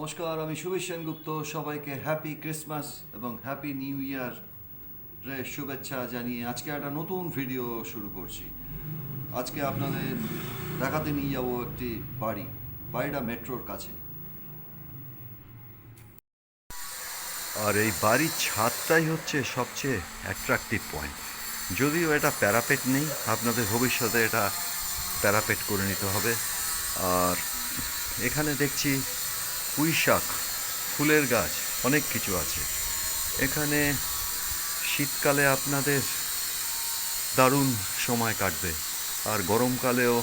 নমস্কার, আমি সুবেশ সেনগুপ্ত। সবাইকে হ্যাপি ক্রিসমাস এবং হ্যাপি নিউ ইয়ার রে শুভেচ্ছা জানিয়ে আজকে একটা নতুন ভিডিও শুরু করছি। আজকে আপনাদের দেখাতে নিয়ে যাব একটি বাড়ি, বাড়িটা মেট্রোর কাছে। আর এই বাড়ির ছাদটাই হচ্ছে সবচেয়ে অ্যাট্রাকটিভ পয়েন্ট যদিও এটা প্যারাপেট নেই, আপনাদের ভবিষ্যতে এটা প্যারাপেট করে নিতে হবে। আর এখানে দেখছি পুঁই শাক ফুলের গাছ, অনেক কিছু আছে। এখানে শীতকালে আপনাদের দারুণ সময় কাটবে, আর গরমকালেও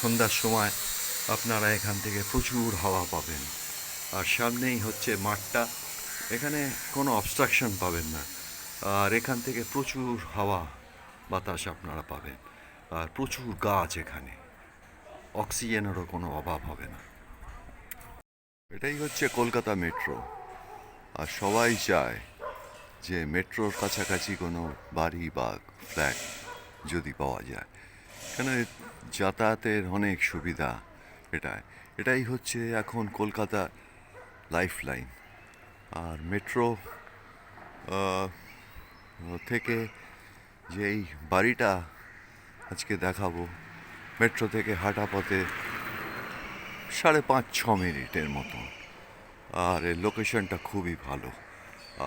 সন্ধ্যার সময় আপনারা এখান থেকে প্রচুর হাওয়া পাবেন। আর সামনেই হচ্ছে মাঠটা, এখানে কোনো অবস্ট্রাকশন পাবেন না। আর এখান থেকে প্রচুর হাওয়া বাতাস আপনারা পাবেন। আর প্রচুর গাছ এখানে, অক্সিজেনেরও কোনো অভাব হবে না। এটাই হচ্ছে কলকাতা মেট্রো। আর সবাই চায় যে মেট্রোর কাছাকাছি কোনো বাড়ি বা ফ্ল্যাট যদি পাওয়া যায়। কেন যাতায়াতের অনেক সুবিধা এটায় এটাই হচ্ছে এখন কলকাতা লাইফ লাইন আর মেট্রো থেকে যেই বাড়িটা আজকে দেখাবো, মেট্রো থেকে হাঁটা পথে সাড়ে পাঁচ, ছ মিনিটের মতো। আর এর লোকেশনটা খুবই ভালো।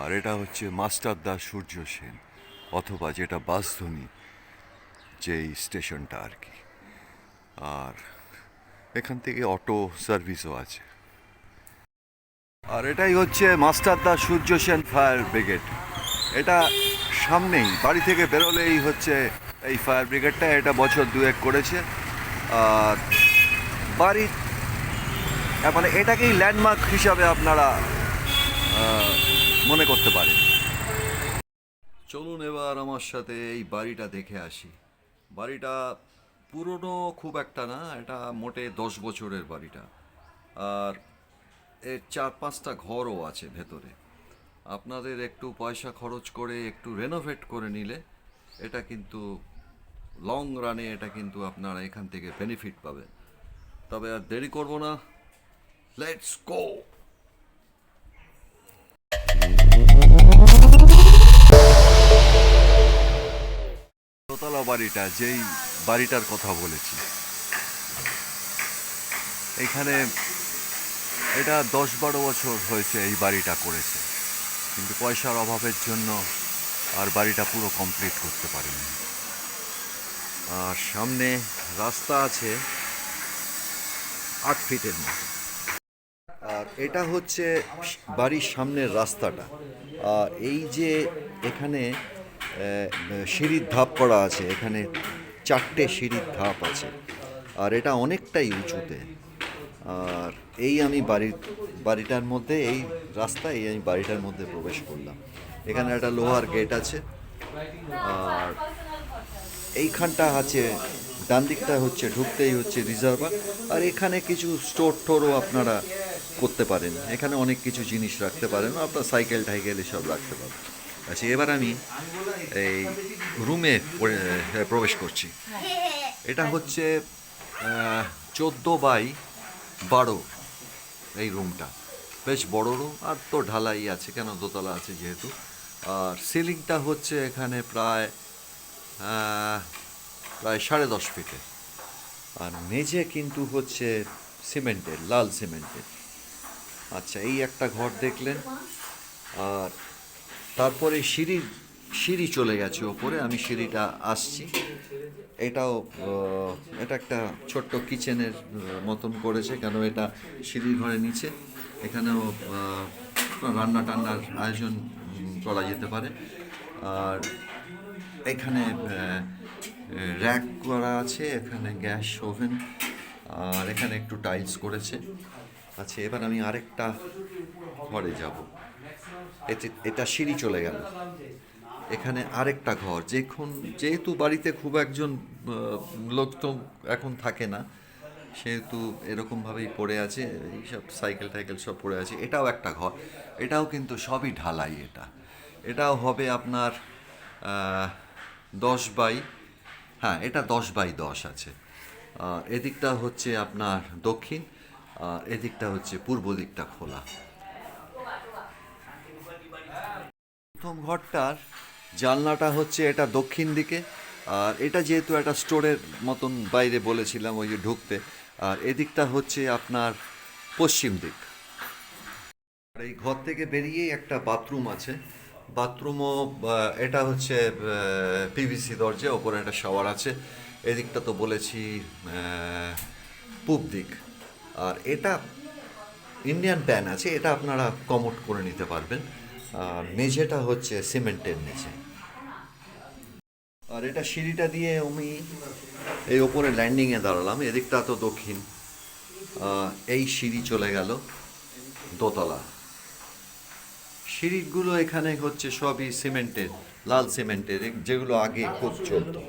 আর এটা হচ্ছে মাস্টারদা সূর্য সেন, অথবা যেটা বাসধ্বনি যেই স্টেশনটা আর কি। আর এখান থেকে অটো সার্ভিসও আছে। আর এটাই হচ্ছে মাস্টারদা সূর্য সেন ফায়ার ব্রিগেড। এটা সামনেই, বাড়ি থেকে বেরোলেই হচ্ছে এই ফায়ার ব্রিগেডটা, এটা বছর দুয়েক করেছে। আর বাড়ির মানে এটাকেই ল্যান্ডমার্ক হিসাবে আপনারা মনে করতে পারেন। চলুন এবার আমার সাথে এই বাড়িটা দেখে আসি। বাড়িটা পুরনো খুব একটা না, এটা মোটে দশ বছরের বাড়িটা। আর এর চার পাঁচটা ঘরও আছে ভেতরে। আপনাদের একটু পয়সা খরচ করে একটু রেনোভেট করে নিলে এটা কিন্তু লং রানে এটা কিন্তু আপনারা এখান থেকে বেনিফিট পাবেন। তবে আর দেরি করব না। লেটস গো দোতলা বাড়িটা, যেই বাড়িটার কথা বলেছি। এখানে এটা দশ বারো বছর হয়েছে এই বাড়িটা করেছে। কিন্তু পয়সার অভাবের জন্য আর বাড়িটা পুরো কমপ্লিট করতে পারেনি। আর সামনে রাস্তা আছে আট ফিটের মতো। এটা হচ্ছে বাড়ির সামনের রাস্তাটা। এই যে এখানে সিঁড়ির ধাপ করা আছে, এখানে চারটে সিঁড়ির ধাপ আছে। আর এটা অনেকটাই উঁচুতে। আর এই আমি বাড়ির, বাড়িটার মধ্যে, এই রাস্তা এই আমি বাড়িটার মধ্যে প্রবেশ করলাম। এখানে একটা লোহার গেট আছে। আর এইখানটা আছে ডান দিকটা হচ্ছে, ঢুকতেই হচ্ছে রিজার্ভার। আর এখানে কিছু স্টোর টোরও আপনারা করতে পারেন। এখানে অনেক কিছু জিনিস রাখতে পারেন আপনার সাইকেল, টাইকেল এসব রাখতে পারেন। আচ্ছা এবার আমি এই রুমে প্রবেশ করছি। এটা হচ্ছে চোদ্দ বাই বারো এই রুমটা। বেশ বড় রুম, আর তো ঢালাই আছে, কেন দোতলা আছে যেহেতু। আর সিলিংটা হচ্ছে এখানে প্রায় প্রায় সাড়ে দশ ফিটে। আর মেঝে কিন্তু হচ্ছে সিমেন্টের, লাল সিমেন্টের। আচ্ছা এই একটা ঘর দেখলেন, আর তারপরে সিঁড়ি সিঁড়ি চলে গেছে ওপরে, আমি সিঁড়িটা আসছি। এটাও এটা একটা ছোট্ট কিচেনের মতন করেছে, কেন এটা সিঁড়ির ঘরে নিচে। এখানেও রান্না টান্নার আয়োজন করা যেতে পারে। আর এখানে র্যাক করা আছে, এখানে গ্যাস ওভেন, আর এখানে একটু টাইলস করেছে। আচ্ছা এবার আমি আরেকটা ঘরে যাব। এতে, এটা সিঁড়ি চলে গেল। এখানে আরেকটা ঘর। যেখন, যেহেতু বাড়িতে খুব একজন লোক তো এখন থাকে না, সেহেতু এরকমভাবেই পড়ে আছে, এইসব সাইকেল টাইকেল সব পড়ে আছে, এটাও একটা ঘর। এটাও কিন্তু সবই ঢালাই এটা। এটাও হবে আপনার দশ বাই হ্যাঁ এটা দশ বাই দশ আছে। এদিকটা হচ্ছে আপনার দক্ষিণ। আর এদিকটা হচ্ছে পূর্ব দিকটা খোলা। প্রথম ঘরটার জানলাটা হচ্ছে এটা দক্ষিণ দিকে, আর এটা যেহেতু একটা স্টোরের মতন বাইরে বলেছিলাম ওই যে ঢুকতে, আর এদিকটা হচ্ছে আপনার পশ্চিম দিক। আর এই ঘর থেকে বেরিয়েই একটা বাথরুম আছে। বাথরুমও এটা হচ্ছে পিভিসি দরজা, ওপরে একটা শাওয়ার আছে। এদিকটা তো বলেছি পূব দিক। আর এটা ইন্ডিয়ান প্যান আছে, এটা আপনারা কমোট করে নিতে পারবেন। মেঝেটা হচ্ছে সিমেন্টের মেঝে আর এটা সিঁড়িটা দিয়ে আমি এই ওপরে ল্যান্ডিংয়ে দাঁড়ালাম, এদিকটা তো দক্ষিণ। এই সিঁড়ি চলে গেল দোতলা। সিঁড়িগুলো এখানে হচ্ছে সবই সিমেন্টের, লাল সিমেন্টের, যেগুলো আগে খুব চলতো।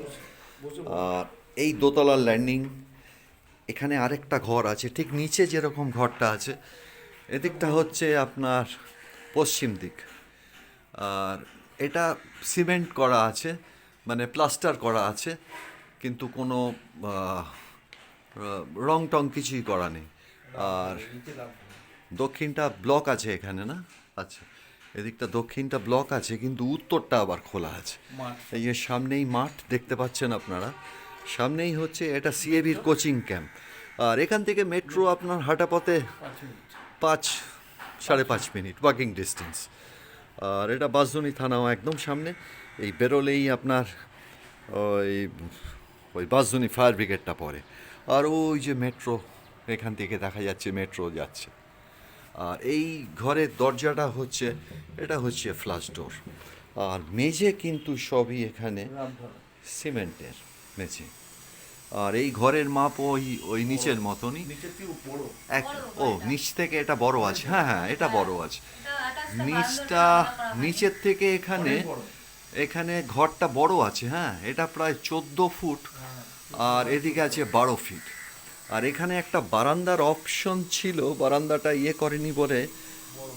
আর এই দোতলার ল্যান্ডিং এখানে আরেকটা ঘর আছে ঠিক নিচে যেরকম ঘরটা আছে এদিকটা হচ্ছে আপনার পশ্চিম দিক। আর এটা সিমেন্ট করা আছে মানে প্লাস্টার করা আছে কিন্তু কোনো রং টং কিছুই করা নেই। আর দক্ষিণটা ব্লক আছে এখানে না? আচ্ছা এদিকটা দক্ষিণটা ব্লক আছে কিন্তু উত্তরটা আবার খোলা আছে। এই যে সামনেই মাঠ দেখতে পাচ্ছেন আপনারা সামনেই হচ্ছে এটা সিএবির কোচিং ক্যাম্প। আর এখান থেকে মেট্রো আপনার হাঁটা পথে পাঁচ সাড়ে পাঁচ মিনিট ওয়াকিং ডিস্টেন্স আর এটা বাসজনী থানাও একদম সামনে। এই বেরোলেই আপনার ওই ওই বাসজনী ফায়ার ব্রিগেডটা পড়ে। আর ওই যে মেট্রো এখান থেকে দেখা যাচ্ছে মেট্রো যাচ্ছে। আর এই ঘরের দরজাটা হচ্ছে এটা হচ্ছে ফ্লাশ ডোর। আর মেঝে কিন্তু সবই এখানে সিমেন্টের। আর এই ঘরের মাপ ওই ওই নিচের মতনই। এক ও নিচ থেকে এটা বড় আছে। হ্যাঁ হ্যাঁ এটা বড় আছে। নিচটা নিচের থেকে এখানে এখানে ঘরটা বড় আছে হ্যাঁ এটা প্রায় চোদ্দ ফুট আর এদিকে আছে বারো ফিট। আর এখানে একটা বারান্দার অপশন ছিল বারান্দাটা ইয়ে করেনি বলে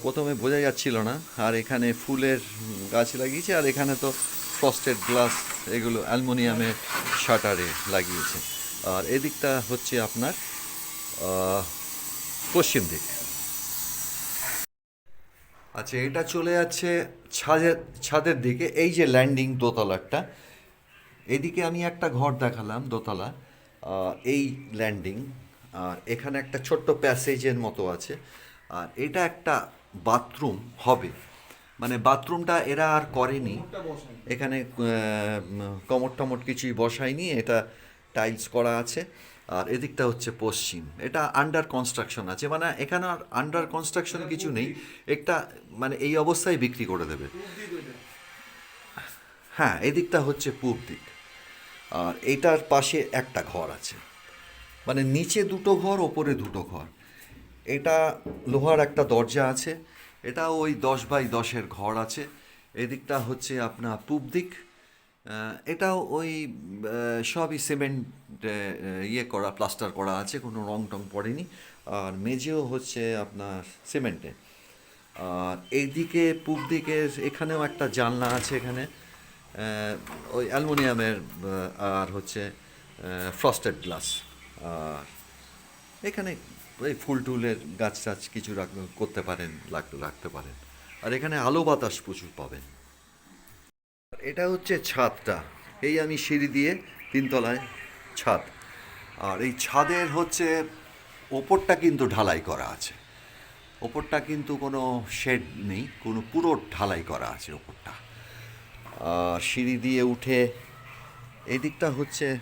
প্রথমে বোঝা যাচ্ছিল না। আর এখানে ফুলের গাছ লাগিয়েছে আর এখানে তো ফ্রস্টেড গ্লাস এগুলো অ্যালমোনিয়ামের শাটারে লাগিয়েছে। আর এদিকটা হচ্ছে আপনার পশ্চিম দিক। আচ্ছা এটা চলে যাচ্ছে ছাদের ছাদের দিকে। এই যে ল্যান্ডিং দোতলারটা এদিকে আমি একটা ঘর দেখালাম দোতলা এই ল্যান্ডিং। আর এখানে একটা ছোট্ট প্যাসেজের মতো আছে। আর এটা একটা বাথরুম হবে। মানে বাথরুমটা এরা আর করেনি। এখানে কমট টমট কিছুই বসায়নি, এটা টাইলস করা আছে। আর এদিকটা হচ্ছে পশ্চিম। এটা আন্ডার কনস্ট্রাকশন আছে মানে এখানে আর আন্ডার কনস্ট্রাকশন কিছু নেই। একটা মানে এই অবস্থায় বিক্রি করে দেবে। হ্যাঁ এদিকটা হচ্ছে পূব দিক। আর এটার পাশে একটা ঘর আছে। মানে নিচে দুটো ঘর, ওপরে দুটো ঘর। এটা লোহার একটা দরজা আছে। এটা ওই দশ বাই দশের ঘর আছে। এদিকটা হচ্ছে আপনার পূব দিক। এটাও ওই সবই সিমেন্ট ইয়ে করা, প্লাস্টার করা আছে, কোনো রং টং পড়েনি। আর মেঝেও হচ্ছে আপনার সিমেন্টে। আর এইদিকে পূব দিকে এখানেও একটা জানলা আছে এখানে। ওই অ্যালুমিনিয়ামের আর হচ্ছে ফ্রস্টেড গ্লাস। আর এখানে ওই ফুল টুলের গাছ টাছ কিছু রাখ- করতে পারেন রাখতে পারেন। আর এখানে আলো বাতাস প্রচুর পাবেন। এটা হচ্ছে ছাদটা। এই আমি সিঁড়ি দিয়ে তিনতলায় ছাদ। আর এই ছাদের হচ্ছে, ওপরটা কিন্তু ঢালাই করা আছে। ওপরটা কিন্তু কোনো শেড নেই, কোনো পুরো ঢালাই করা আছে ওপরটা। আর সিঁড়ি দিয়ে উঠে এদিকটা হচ্ছে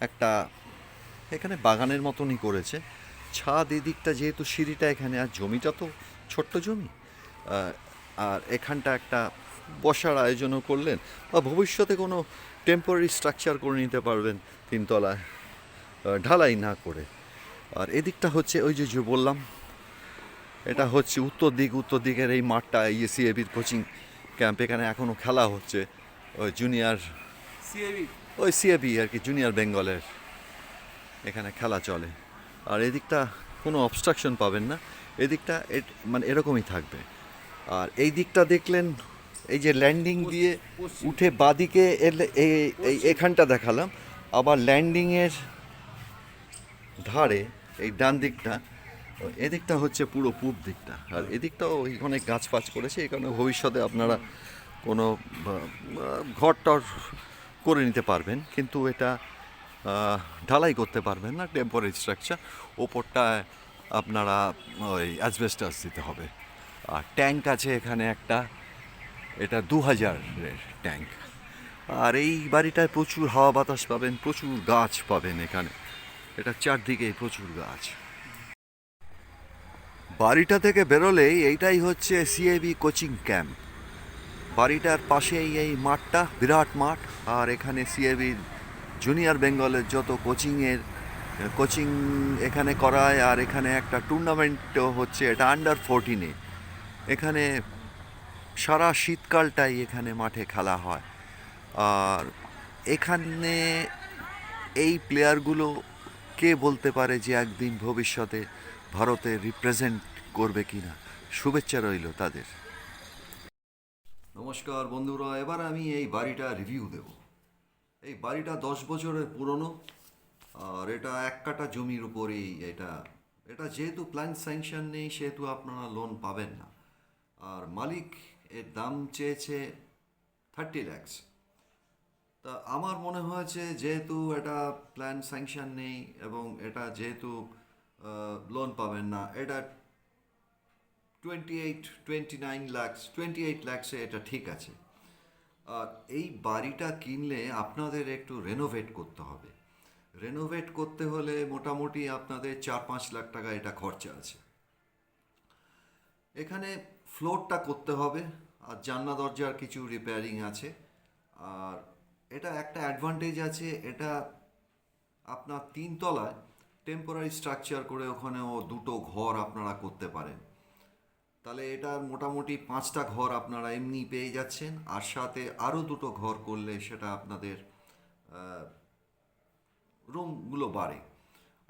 একটা, এখানে বাগানের মতনই করেছে। ছাদ এদিকটা যেহেতু সিঁড়িটা এখানে আর জমিটা তো ছোট্ট জমি আর এখানটা একটা বসার আয়োজনও করলেন বা ভবিষ্যতে কোনো টেম্পোরারি স্ট্রাকচার করে নিতে পারবেন তিনতলায় ঢালাই না করে। আর এদিকটা হচ্ছে ওই যে যে বললাম এটা হচ্ছে উত্তর দিক উত্তর দিকের এই মাঠটা ইএসিএবির কোচিং ক্যাম্প এখানে এখনও খেলা হচ্ছে ওই জুনিয়র সিএবি ওই সিএবি আর কি জুনিয়র বেঙ্গলের এখানে খেলা চলে। আর এদিকটা কোনো অবস্ট্রাকশন পাবেন না। এদিকটা মানে এরকমই থাকবে। আর এই দিকটা দেখলেন এই যে ল্যান্ডিং দিয়ে উঠে বাদিকে এলে এই- এই এখানটা দেখালাম। আবার ল্যান্ডিংয়ের ধারে এই ডান দিকটা এদিকটা হচ্ছে পুরো পূব দিকটা। আর এদিকটাও অনেক গাছ ফাছ করেছে এই কারণে ভবিষ্যতে আপনারা কোনো ঘর টর করে নিতে পারবেন। কিন্তু এটা ঢালাই করতে পারবেন না টেম্পোরারি স্ট্রাকচার ওপরটায় আপনারা ওই অ্যাসবেস্টাস দিতে হবে। আর ট্যাঙ্ক আছে এখানে একটা। এটা দু হাজারের ট্যাঙ্ক আর এই বাড়িটায় প্রচুর হাওয়া বাতাস পাবেন, প্রচুর গাছ পাবেন এখানে। এটা চারদিকে প্রচুর গাছ। বাড়িটা থেকে বেরোলেই এইটাই হচ্ছে সিএবি কোচিং ক্যাম্প বাড়িটার পাশেই এই মাঠটা, বিরাট মাঠ। আর এখানে সিএবি জুনিয়র বেঙ্গলের যত কোচিংয়ের কোচিং এখানে করায় আর এখানে একটা টুর্নামেন্টও হচ্ছে এটা আন্ডার ফোরটিনে এখানে সারা শীতকালটাই এখানে মাঠে খেলা হয়। আর এখানে এই প্লেয়ারগুলো কে বলতে পারে যে একদিন ভবিষ্যতে ভারতে রিপ্রেজেন্ট করবে কি না শুভেচ্ছা রইল তাদের। নমস্কার বন্ধুরা, এবার আমি এই বাড়িটা রিভিউ দেব। এই বাড়িটা দশ বছরের পুরনো, আর এটা এক কাটা জমির উপরেই এটা। এটা যেহেতু প্ল্যান স্যাংশন নেই, সেহেতু আপনারা লোন পাবেন না। আর মালিক এর দাম চেয়েছে থার্টি ল্যাক্স তা আমার মনে হয়েছে যেহেতু এটা প্ল্যান স্যাংশন নেই এবং এটা যেহেতু লোন পাবেন না, এটা twenty eight twenty nine lakhs twenty eight ল্যাক্সে এটা ঠিক আছে। এই বাড়িটা কিনলে আপনাদের একটু রেনোভেট করতে হবে। রেনোভেট করতে হলে মোটামুটি আপনাদের চার পাঁচ লাখ টাকা এটা খরচা আছে। এখানে ফ্লোরটা করতে হবে আর জানলা, দরজার কিছু রিপেয়ারিং আছে। আর এটা একটা অ্যাডভান্টেজ আছে, এটা আপনার তিন তলায় টেম্পোরারি স্ট্রাকচার করে ওখানেও দুটো ঘর আপনারা করতে পারেন। তাহলে এটা মোটামুটি পাঁচটা ঘর আপনারা এমনি পেয়ে যাচ্ছেন, আর সাথে আরও দুটো ঘর করলে সেটা আপনাদের রুমগুলো বাড়ে।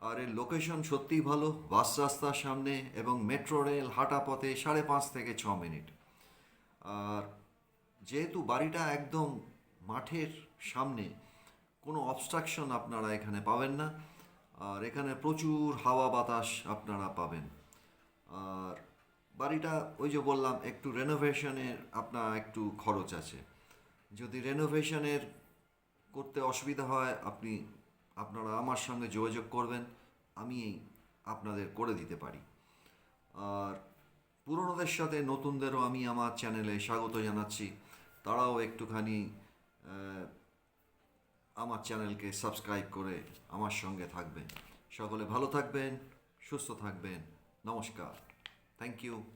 আর এর লোকেশন সত্যিই ভালো বাস রাস্তার সামনে এবং মেট্রো রেল হাঁটা পথে সাড়ে পাঁচ থেকে ছ মিনিট। আর যেহেতু বাড়িটা একদম মাঠের সামনে, কোনো অবস্ট্রাকশন আপনারা এখানে পাবেন না। আর এখানে প্রচুর হাওয়া বাতাস আপনারা পাবেন। আর বাড়িটা ওই যে বললাম, একটু রেনোভেশনের আপনার একটু খরচ আছে। যদি রেনোভেশনের করতে অসুবিধা হয়, আপনি, আপনারা আমার সঙ্গে যোগাযোগ করবেন, আমি আপনাদের করে দিতে পারি। আর পুরনোদের সাথে নতুনদেরও আমি আমার চ্যানেলে স্বাগত জানাচ্ছি। তারাও একটুখানি আমার চ্যানেলকে সাবস্ক্রাইব করে আমার সঙ্গে থাকবেন। সকলে ভালো থাকবেন, সুস্থ থাকবেন। নমস্কার। Thank you.